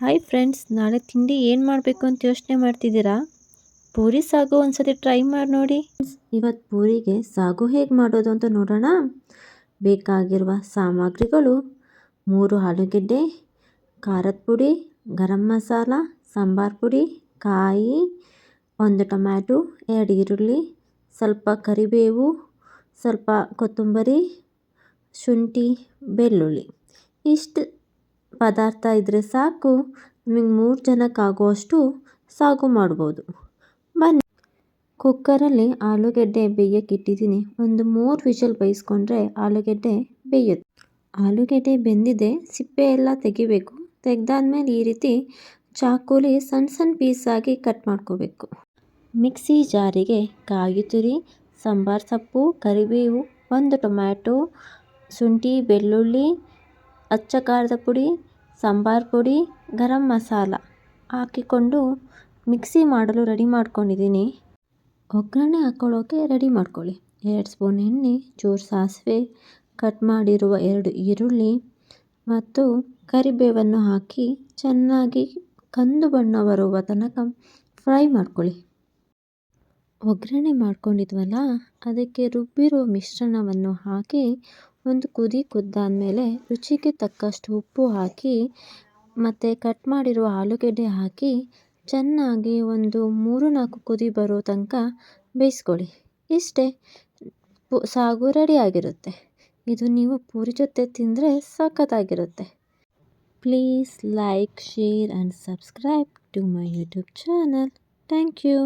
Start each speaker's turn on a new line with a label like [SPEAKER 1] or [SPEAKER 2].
[SPEAKER 1] Hi friends ನಾಳೆ ತಿಂಡಿ ಏನು ಮಾಡಬೇಕು ಅಂತ ಯೋಚನೆ ಮಾಡ್ತಿದ್ದೀರಾ? ಪೂರಿ, ಸಾಗು ಒಂದ್ಸತಿ ಟ್ರೈ ಮಾಡಿ ನೋಡಿ. ಇವತ್ತು ಪೂರಿಗೆ ಸಾಗು ಹೇಗೆ ಮಾಡೋದು ಅಂತ ನೋಡೋಣ. ಬೇಕಾಗಿರುವ ಸಾಮಗ್ರಿಗಳು ಮೂರು ಆಲೂಗೆಡ್ಡೆ, ಖಾರದ ಪುಡಿ, ಗರಂ ಮಸಾಲ, ಸಾಂಬಾರು ಪುಡಿ, ಕಾಯಿ, ಒಂದು ಟೊಮ್ಯಾಟೊ, ಎರಡು ಈರುಳ್ಳಿ, ಸ್ವಲ್ಪ ಕರಿಬೇವು, ಸ್ವಲ್ಪ ಕೊತ್ತಂಬರಿ, ಶುಂಠಿ, ಬೆಳ್ಳುಳ್ಳಿ. ಇಷ್ಟು ಪದಾರ್ಥ ಇದ್ದರೆ ಸಾಕು. ನಿಮಗೆ ಮೂರು ಜನಕ್ಕಾಗುವಷ್ಟು ಸಾಗು ಮಾಡ್ಬೋದು. ಬನ್ನಿ. ಕುಕ್ಕರಲ್ಲಿ ಆಲೂಗೆಡ್ಡೆ ಬೇಯಕ್ಕೆ ಇಟ್ಟಿದ್ದೀನಿ ಒಂದು ಮೂರು ವಿಷಲ್ ಬೇಯಿಸ್ಕೊಂಡ್ರೆ ಆಲೂಗೆಡ್ಡೆ ಬೇಯುತ್ತೆ. ಆಲೂಗೆಡ್ಡೆ ಬೆಂದಿದೆ. ಸಿಪ್ಪೆ ಎಲ್ಲ ತೆಗಿಬೇಕು. ತೆಗೆದಾದ್ಮೇಲೆ ಈ ರೀತಿ ಚಾಕುಲಿ ಸಣ್ಣ ಸಣ್ಣ ಪೀಸಾಗಿ ಕಟ್ ಮಾಡ್ಕೋಬೇಕು. ಮಿಕ್ಸಿ ಜಾರಿಗೆ ಕಾಯಿ ತುರಿ, ಸಾಂಬಾರು ಸೊಪ್ಪು, ಕರಿಬೇವು, ಒಂದು ಟೊಮ್ಯಾಟೊ, ಶುಂಠಿ, ಬೆಳ್ಳುಳ್ಳಿ ಅಚ್ಚ ಖಾರದ ಪುಡಿ, ಸಾಂಬಾರ್ ಪುಡಿ, ಗರಂ ಮಸಾಲ ಹಾಕಿಕೊಂಡು ಮಿಕ್ಸಿ ಮಾಡಲು ರೆಡಿ ಮಾಡ್ಕೊಂಡಿದ್ದೀನಿ. ಒಗ್ಗರಣೆ ಹಾಕ್ಕೊಳ್ಳೋಕ್ಕೆ ರೆಡಿ ಮಾಡ್ಕೊಳ್ಳಿ. ಎರಡು ಸ್ಪೂನ್ ಎಣ್ಣೆ, ಚೂರು ಸಾಸಿವೆ, ಕಟ್ ಮಾಡಿರುವ ಎರಡು ಈರುಳ್ಳಿ ಮತ್ತು ಕರಿಬೇವನ್ನು ಹಾಕಿ ಚೆನ್ನಾಗಿ ಕಂದು ಬಣ್ಣ ಬರುವ ತನಕ ಫ್ರೈ ಮಾಡ್ಕೊಳ್ಳಿ. ಒಗ್ಗರಣೆ ಮಾಡ್ಕೊಂಡಿದ್ವಲ್ಲ, ಅದಕ್ಕೆ ರುಬ್ಬಿರುವ ಮಿಶ್ರಣವನ್ನು ಹಾಕಿ ಒಂದು ಕುದಿ ಕುದ್ದಾದಮೇಲೆ ರುಚಿಗೆ ತಕ್ಕಷ್ಟು ಉಪ್ಪು ಹಾಕಿ ಮತ್ತು ಕಟ್ ಮಾಡಿರುವ ಆಲೂಗೆಡ್ಡೆ ಹಾಕಿ ಚೆನ್ನಾಗಿ ಒಂದು ಮೂರು ನಾಲ್ಕು ಕುದಿ ಬರೋ ತನಕ ಬೇಯಿಸ್ಕೊಳ್ಳಿ. ಇಷ್ಟೇ ಸಾಗು ರೆಡಿ ಆಗಿರುತ್ತೆ ಇದು ನೀವು ಪೂರಿ ಜೊತೆ ತಿಂದರೆ ಸಖತ್ತಾಗಿರುತ್ತೆ. Please like, share and subscribe to my YouTube channel. Thank you.